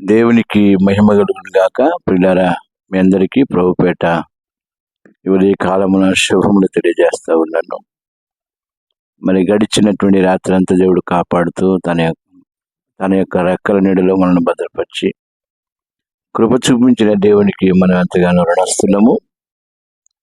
దేవునికి మహిమ కలుగును గాక. పిల్లరా మీ అందరికీ ప్రభుపేట ఇవరి కాలమున శుభములు తెలియజేస్తూ ఉన్నాను. మరి గడిచినటువంటి రాత్రి అంతా దేవుడు కాపాడుతూ తన యొక్క తన యొక్క రెక్కల నీడలో మనల్ని భద్రపరిచి కృప చూపించిన దేవునికి మనం ఎంతగానో రుణస్తున్నాము.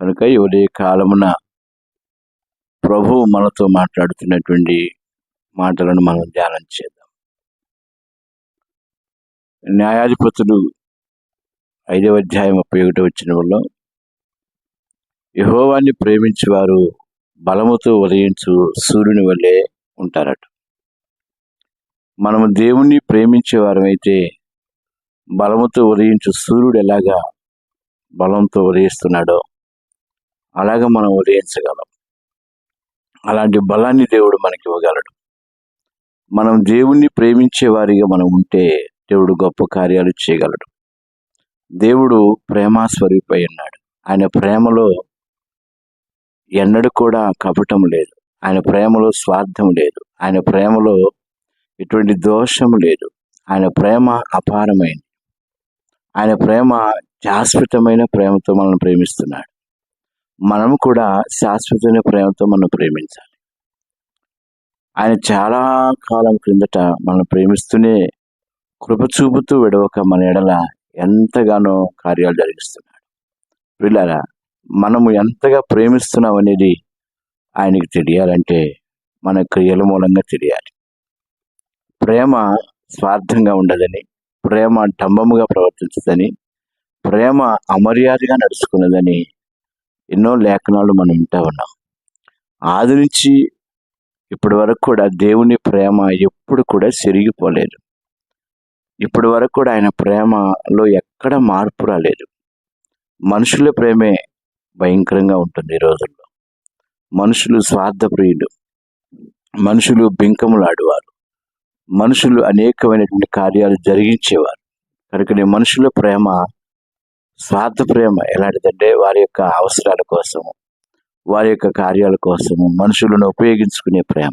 కనుక ఇవరి కాలమున ప్రభు మనతో మాట్లాడుతున్నటువంటి మాటలను మనం ధ్యానం చేద్దాం. న్యాయాధిపతులు ఐదవ అధ్యాయం ముప్పై ఒకటి వచ్చిన వల్ల యహోవాన్ని ప్రేమించేవారు బలముతో ఉదయించు సూర్యుని వల్లే ఉంటారట. మనము దేవుణ్ణి ప్రేమించే వారమైతే బలముతో ఉదయించు సూర్యుడు ఎలాగా బలంతో ఉదయిస్తున్నాడో అలాగా మనం ఉదయించగలం. అలాంటి బలాన్ని దేవుడు మనకి ఇవ్వగలడు మనం దేవుణ్ణి ప్రేమించే వారిగా మనం ఉంటే దేవుడు గొప్ప కార్యాలు చేయగలడు. దేవుడు ప్రేమాస్వరూపై ఉన్నాడు. ఆయన ప్రేమలో ఎన్నడూ కూడా కపటం లేదు. ఆయన ప్రేమలో స్వార్థం లేదు. ఆయన ప్రేమలో ఎటువంటి దోషం లేదు. ఆయన ప్రేమ అపారమైంది. ఆయన ప్రేమ శాశ్వతమైన ప్రేమతో మనల్ని ప్రేమిస్తున్నాడు. మనము కూడా శాశ్వతమైన ప్రేమతో మనం ప్రేమించాలి. ఆయన చాలా కాలం క్రిందట మనం ప్రేమిస్తూనే కృప చూపుతూ విడవక మన ఎడల ఎంతగానో కార్యాలు జరిగిస్తున్నాడు. వీళ్ళారా మనము ఎంతగా ప్రేమిస్తున్నాం అనేది ఆయనకి తెలియాలంటే మన క్రియల మూలంగా తెలియాలి. ప్రేమ స్వార్థంగా ఉండదని ప్రేమ డంబముగా ప్రవర్తించదని ప్రేమ అమర్యాదగా నడుచుకున్నదని ఎన్నో లేఖనాలు మనం వింటా ఉన్నాం. ఆది నుంచి ఇప్పటి వరకు కూడా దేవుని ప్రేమ ఎప్పుడు కూడా చెరిగిపోలేదు. ఇప్పటి వరకు కూడా ఆయన ప్రేమలో ఎక్కడ మార్పు రాలేదు. మనుషుల ప్రేమే భయంకరంగా ఉంటుంది ఈ రోజుల్లో. మనుషులు స్వార్థప్రియులు. మనుషులు బింకములాడేవారు. మనుషులు అనేకమైనటువంటి కార్యాలు జరిగించేవారు. కనుక మనుషుల ప్రేమ స్వార్థ ప్రేమ ఎలాంటిదంటే వారి యొక్క అవసరాల కోసము వారి యొక్క కార్యాల కోసము మనుషులను ఉపయోగించుకునే ప్రేమ.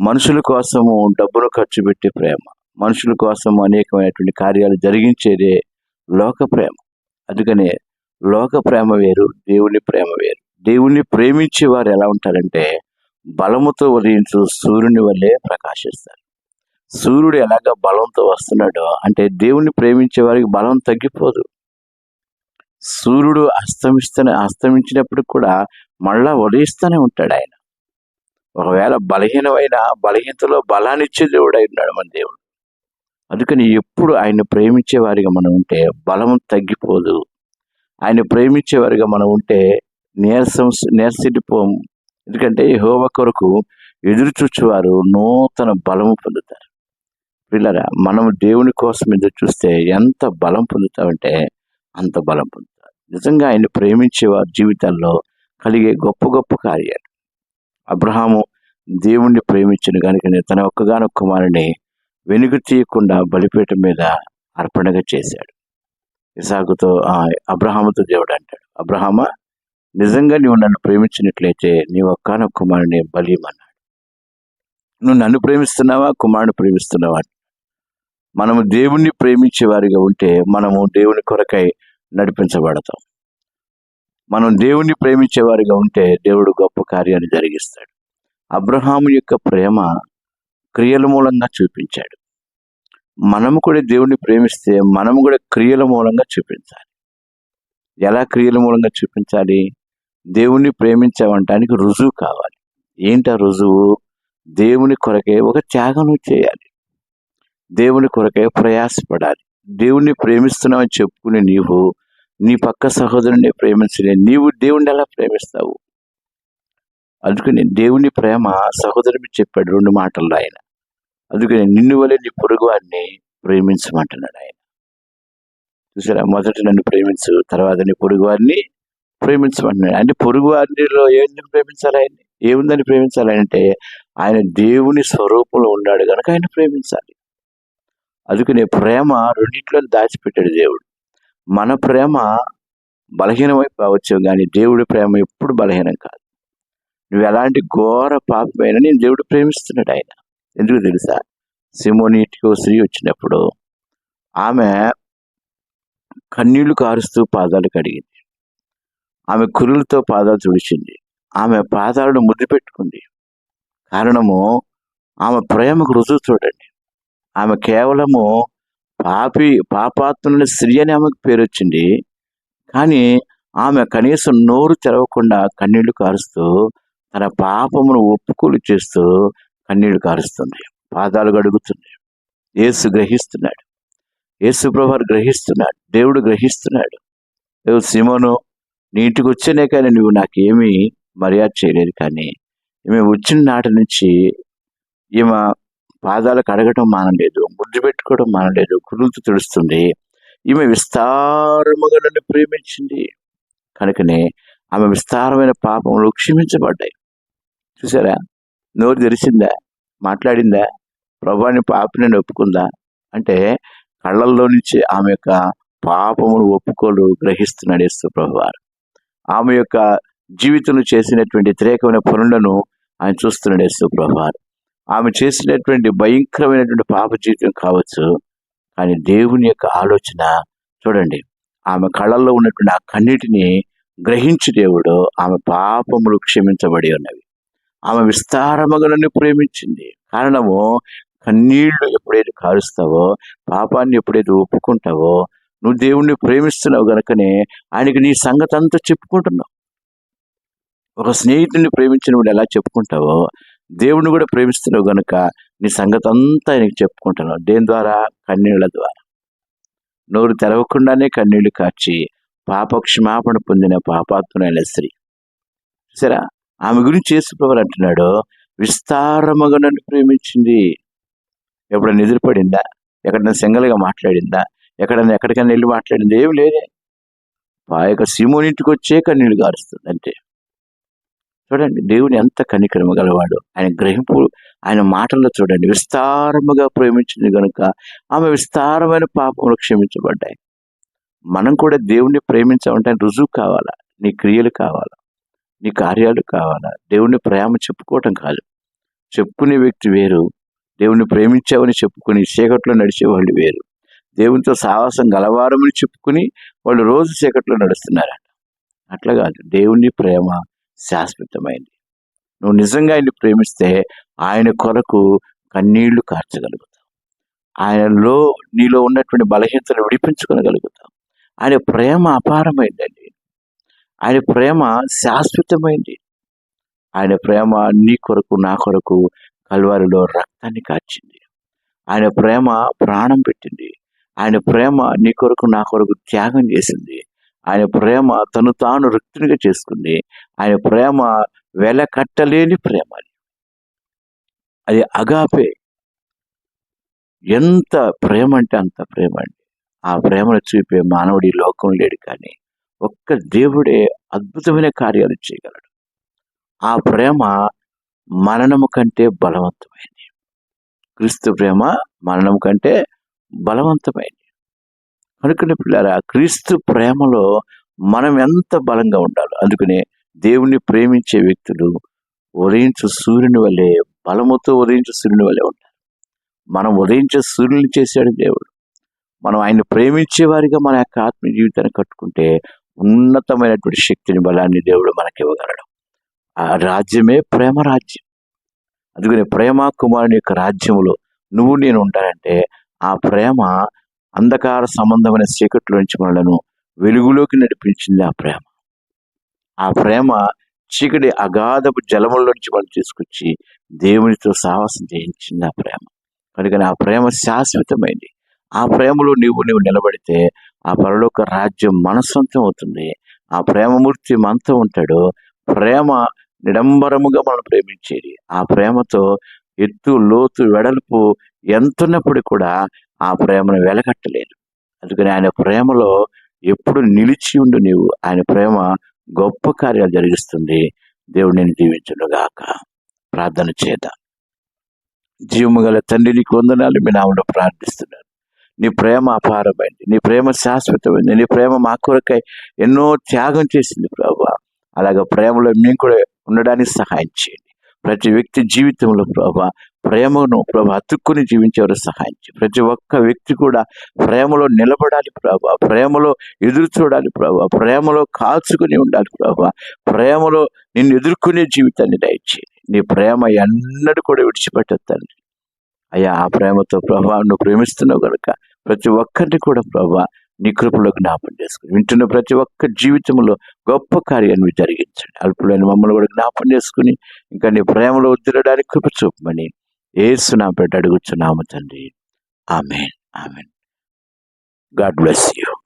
మనుషుల కోసము డబ్బును ఖర్చు పెట్టే ప్రేమ. మనుషుల కోసం అనేకమైనటువంటి కార్యాలు జరిగించేదే లోక ప్రేమ. అందుకనే లోక ప్రేమ వేరు దేవుని ప్రేమ వేరు. దేవుణ్ణి ప్రేమించే వారు ఎలా ఉంటారంటే బలముతో ఉదయించు సూర్యుని వల్లే ప్రకాశిస్తారు. సూర్యుడు ఎలాగ బలంతో వస్తున్నాడో అంటే దేవుణ్ణి ప్రేమించే వారికి బలం తగ్గిపోదు. సూర్యుడు అస్తమిస్తూనే అస్తమించినప్పుడు కూడా మళ్ళా ఉదయిస్తూనే ఉంటాడు ఆయన. ఒకవేళ బలహీనమైన బలహీనతలో బలాన్నిచ్చే దేవుడు అయి ఉన్నాడు మన దేవుడు. అందుకని ఎప్పుడు ఆయన ప్రేమించేవారిగా మనం ఉంటే బలం తగ్గిపోదు. ఆయన ప్రేమించేవారిగా మనం ఉంటే నీరసం నీరసిడిపోము ఎందుకంటే హోవ కొరకు ఎదురు చూచేవారు నూతన బలము పొందుతారు. పిల్లరా మనం దేవుని కోసం ఎదురు చూస్తే ఎంత బలం పొందుతామంటే అంత బలం పొందుతారు. నిజంగా ఆయన ప్రేమించే వారి జీవితాల్లో కలిగే గొప్ప గొప్ప కార్యాలు. అబ్రహాము దేవుణ్ణి ప్రేమించిన కనుక తన ఒక్కగానొక్క కుమారుని వెనుక తీయకుండా బలిపీఠం మీద అర్పణగా చేశాడు. ఇసాకుతో అబ్రహాముతో దేవుడు అంటాడు అబ్రహామ నిజంగా నువ్వు నన్ను ప్రేమించినట్లయితే నీ ఒక్కనొక్క కుమారుని బలిమన్నాడు నువ్వు నన్ను ప్రేమిస్తున్నావా కుమారుని ప్రేమిస్తున్నావా మనము దేవుణ్ణి ప్రేమించే వారిగా ఉంటే మనము దేవుని కొరకై నడిపించబడతాం. మనం దేవుణ్ణి ప్రేమించే వారిగా ఉంటే దేవుడు గొప్ప కార్యాన్ని జరిగిస్తాడు. అబ్రహాము యొక్క ప్రేమ క్రియల మూలంగా చూపించాడు. మనము కూడా దేవుణ్ణి ప్రేమిస్తే మనము కూడా క్రియల మూలంగా చూపించాలి. ఎలా క్రియల మూలంగా చూపించాలి? దేవుణ్ణి ప్రేమించామంటానికి రుజువు కావాలి. ఏంటా రుజువు? దేవుని కొరకే ఒక త్యాగం చేయాలి. దేవుని కొరకే ప్రయాసపడాలి. దేవుణ్ణి ప్రేమిస్తున్నామని చెప్పుకుని నీవు నీ పక్క సహోదరుని ప్రేమించలే నీవు దేవుణ్ణి ఎలా ప్రేమిస్తావు? అందుకని దేవుని ప్రేమ సహోదరుని చెప్పాడు రెండు మాటల్లో ఆయన. అందుకని నిన్ను వలె నీ పొరుగు వారిని ప్రేమించమంటున్నాడు ఆయన. చూసారా? మొదట నన్ను ప్రేమించు తర్వాత నీ పొరుగు వారిని ప్రేమించమంటున్నాడు. అంటే పొరుగు వారిలో ఏమి ప్రేమించాలి ఆయన్ని ఏముందని ప్రేమించాలి అంటే ఆయన దేవుని స్వరూపంలో ఉన్నాడు కనుక ఆయన ప్రేమించాలి. అందుకనే ప్రేమ రెండింటిలో దాచిపెట్టాడు దేవుడు. మన ప్రేమ బలహీనమై కావచ్చు కానీ దేవుడి ప్రేమ ఎప్పుడు బలహీనం కాదు. నువ్వు ఎలాంటి ఘోర పాపమైనా నేను దేవుడు ప్రేమిస్తున్నాడు ఆయన. ఎందుకు తెలుసా? సిమోనీటికో స్త్రీ వచ్చినప్పుడు ఆమె కన్నీళ్ళు కారుస్తూ పాదాలు కడిగింది. ఆమె కురులతో పాదాలు తుడిచింది. ఆమె పాదాలను ముద్దు పెట్టుకుంది. కారణము ఆమె ప్రేమకు రుజువు చూడండి. ఆమె కేవలము పాపి పాపాత్మని స్త్రీ అని ఆమెకు పేరు వచ్చింది. కానీ ఆమె కనీసం నోరు తెరవకుండా కన్నీళ్ళు కారుస్తూ తన పాపమును ఒప్పుకోలు చేస్తూ కన్నీళ్ళు కారుస్తున్నాయి పాదాలు గడుగుతున్నాయి. యేసు గ్రహిస్తున్నాడు. యేసు ప్రభు గ్రహిస్తున్నాడు. దేవుడు గ్రహిస్తున్నాడు. దేవుడు సిమోను నీ ఇంటికి వచ్చేనే కానీ నువ్వు నాకేమీ మర్యాద చేయలేదు కానీ ఈమె వచ్చిన నాటి నుంచి ఈమె పాదాలు కడగటం మానలేదు ముద్దు పెట్టుకోవడం మానలేదు కురులతో తెలుస్తుంది ఈమె విస్తారముగా నన్ను ప్రేమించింది. కనుకనే ఆమె విస్తారమైన పాపములు క్షమించబడ్డాయి. చూసారా? నోరు తెరిచిందా? మాట్లాడిందా? ప్రభాని పాపని ఒప్పుకుందా? అంటే కళ్ళల్లో నుంచి ఆమె యొక్క పాపమును ఒప్పుకోలు గ్రహిస్తున్నాడు యేసు ప్రభువారు. ఆమె యొక్క జీవితంలో చేసినటువంటి వ్యతిరేకమైన పనులను ఆయన చూస్తున్నాడు యేసు ప్రభువారు. ఆమె చేసినటువంటి భయంకరమైనటువంటి పాప జీవితం కావచ్చు కానీ దేవుని యొక్క ఆలోచన చూడండి. ఆమె కళ్ళల్లో ఉన్నటువంటి ఆ కన్నిటిని గ్రహించి దేవుడు ఆమె పాపములు క్షమించబడి ఉన్నవి. ఆమె విస్తారముగా నన్ను ప్రేమించింది. కారణము కన్నీళ్ళు ఎప్పుడైతే కారుస్తావో పాపాన్ని ఎప్పుడైతే ఒప్పుకుంటావో నువ్వు దేవుణ్ణి ప్రేమిస్తున్నావు గనుకనే ఆయనకి నీ సంగతి అంతా చెప్పుకుంటున్నావు. ఒక స్నేహితుడిని ప్రేమించిన వాడు ఎలా చెప్పుకుంటావో దేవుణ్ణి కూడా ప్రేమిస్తున్నావు గనుక నీ సంగతి అంతా ఆయనకి చెప్పుకుంటున్నావు. దేని ద్వారా? కన్నీళ్ళ ద్వారా. నోరు తెరవకుండానే కన్నీళ్ళు కార్చి పాపక్షమాపణ పొందిన పాపాత్మైన స్త్రీ. సరే ఆమె గురించి యేసుప్రభు అంటున్నాడు విస్తారముగా నన్ను ప్రేమించింది. ఎప్పుడైనా ఎదురుపడిందా? ఎక్కడైనా సింగల్గా మాట్లాడిందా? ఎక్కడైనా ఎక్కడికైనా వెళ్ళి మాట్లాడింది? ఏమి లేదే. ఆ యొక్క సిమోనింటికి వచ్చే కన్నీళ్ళు గారుస్తుంది అంటే చూడండి దేవుని ఎంత కనికరము గలవాడు. ఆయన గ్రహింపు ఆయన మాటల్లో చూడండి విస్తారముగా ప్రేమించింది కనుక ఆమె విస్తారమైన పాపములు క్షమించబడ్డాయి. మనం కూడా దేవుణ్ణి ప్రేమించామంటే రుజువు కావాలా? నీ క్రియలు కావాలా? నీ కార్యాలు కావాలా? దేవుణ్ణి ప్రేమ చెప్పుకోవటం కాదు. చెప్పుకునే వ్యక్తి వేరు. దేవుణ్ణి ప్రేమించావని చెప్పుకుని చీకట్లో నడిచేవాళ్ళు వేరు. దేవునితో సాహసం గలవారమని చెప్పుకుని వాళ్ళు రోజు చీకట్లో నడుస్తున్నారట. అట్లా కాదు. దేవుని ప్రేమ శాశ్వతమైంది. నువ్వు నిజంగా ఆయన్ని ప్రేమిస్తే ఆయన కొరకు కన్నీళ్ళు కార్చగలుగుతావు. ఆయనలో నీలో ఉన్నటువంటి బలహీనతను విడిపించుకోగలుగుతావు ఆయన ప్రేమ అపారమైందండి. ఆయన ప్రేమ శాశ్వతమైంది. ఆయన ప్రేమ నీ కొరకు నా కొరకు కల్వారిలో రక్తాన్ని కార్చింది. ఆయన ప్రేమ ప్రాణం పెట్టింది. ఆయన ప్రేమ నీ కొరకు నా కొరకు త్యాగం చేసింది. ఆయన ప్రేమ తను తాను రిక్తునిగా చేసుకుంది. ఆయన ప్రేమ వెల కట్టలేని ప్రేమ అది. అది అగాపే. ఎంత ప్రేమ అంటే అంత ప్రేమ అండి. ఆ ప్రేమను చూపే మానవుడి లోకం లేడు కానీ ఒక్క దేవుడే అద్భుతమైన కార్యాలు చేయగలడు. ఆ ప్రేమ మరణము కంటే బలవంతమైంది క్రీస్తు ప్రేమ మరణం కంటే బలవంతమైంది కనుకనే పిల్లారా క్రీస్తు ప్రేమలో మనం ఎంత బలంగా ఉండాలి అందుకనే దేవుణ్ణి ప్రేమించే వ్యక్తులు ఉదయించు సూర్యుని వల్లే బలముతో ఉదయించు సూర్యుని వల్లే ఉంటారు. మనం ఉదయించే సూర్యుని చేశాడు దేవుడు. మనం ఆయన ప్రేమించే వారిగా మన యొక్క ఆత్మ జీవితాన్ని కట్టుకుంటే ఉన్నతమైనటువంటి శక్తిని బలాన్ని దేవుడు మనకి ఇవ్వగలడు ఆ రాజ్యమే ప్రేమ రాజ్యం. అందుకని ప్రేమ కుమారుని యొక్క రాజ్యంలో నువ్వు నేను ఉంటానంటే ఆ ప్రేమ అంధకార సంబంధమైన చీకట్లో నుంచి మనలను వెలుగులోకి నడిపించింది ఆ ప్రేమ. ఆ ప్రేమ చీకటి అగాధపు జలముల్లోంచి మనం తీసుకొచ్చి దేవునితో సాహసం చేయించింది ఆ ప్రేమ. కనుక ఆ ప్రేమ శాశ్వతమైంది. ఆ ప్రేమలో నీవు నువ్వు నిలబడితే ఆ పరలోక రాజ్యం మనస్వంతం అవుతుంది. ఆ ప్రేమమూర్తి మనతో ఉంటాడు. ప్రేమ నిడంబరముగా మనం ప్రేమించేది. ఆ ప్రేమతో ఎత్తు లోతు వెడల్పు ఎంతున్నప్పుడు కూడా ఆ ప్రేమను వెలకట్టలేదు అందుకని ఆయన ప్రేమలో ఎప్పుడు నిలిచి ఉండు నీవు. ఆయన ప్రేమ గొప్ప కార్యాలు జరిగిస్తుంది. దేవుడు నేను దీవించునుగాక. ప్రార్థన చేద్దాం. జీవము గల తండ్రి నీకు వందనాలు. మీ నామంలో ప్రార్థిస్తున్నాను. నీ ప్రేమ అపారమైంది నీ ప్రేమ శాశ్వతమైంది నీ ప్రేమ మా కొరకై ఎన్నో త్యాగం చేసింది ప్రభు. అలాగే ప్రేమలో మేము కూడా ఉండడానికి సహాయం చేయండి. ప్రతి వ్యక్తి జీవితంలో ప్రభా ప్రేమను ప్రభా అతుక్కుని జీవించేవారు సహాయం చేయండి. ప్రతి ఒక్క వ్యక్తి కూడా ప్రేమలో నిలబడాలి ప్రభా. ప్రేమలో ఎదురు చూడాలి ప్రభా. ప్రేమలో కాల్చుకుని ఉండాలి ప్రభా. ప్రేమలో నిన్ను ఎదుర్కొనే జీవితాన్ని దయచేయండి. నీ ప్రేమ ఎన్నడూ కూడా విడిచిపెట్టద్దండి అయ్యా ఆ ప్రేమతో ప్రభా నువ్వు ప్రేమిస్తున్నావు కనుక ప్రతి ఒక్కరిని కూడా ప్రభా నీ కృపలో జ్ఞాపం చేసుకుని వింటున్న ప్రతి ఒక్క జీవితంలో గొప్ప కార్యాన్ని జరిగించండి. అల్పులైన మమ్మల్ని కూడా జ్ఞాపం చేసుకుని ఇంకా నీ ప్రేమలో ఉద్దిరడానికి కృప చూపమని ఏసు పెట్టి బిడ్డ అడుగుచున్నాము తండ్రి. Amen. Amen. God bless you.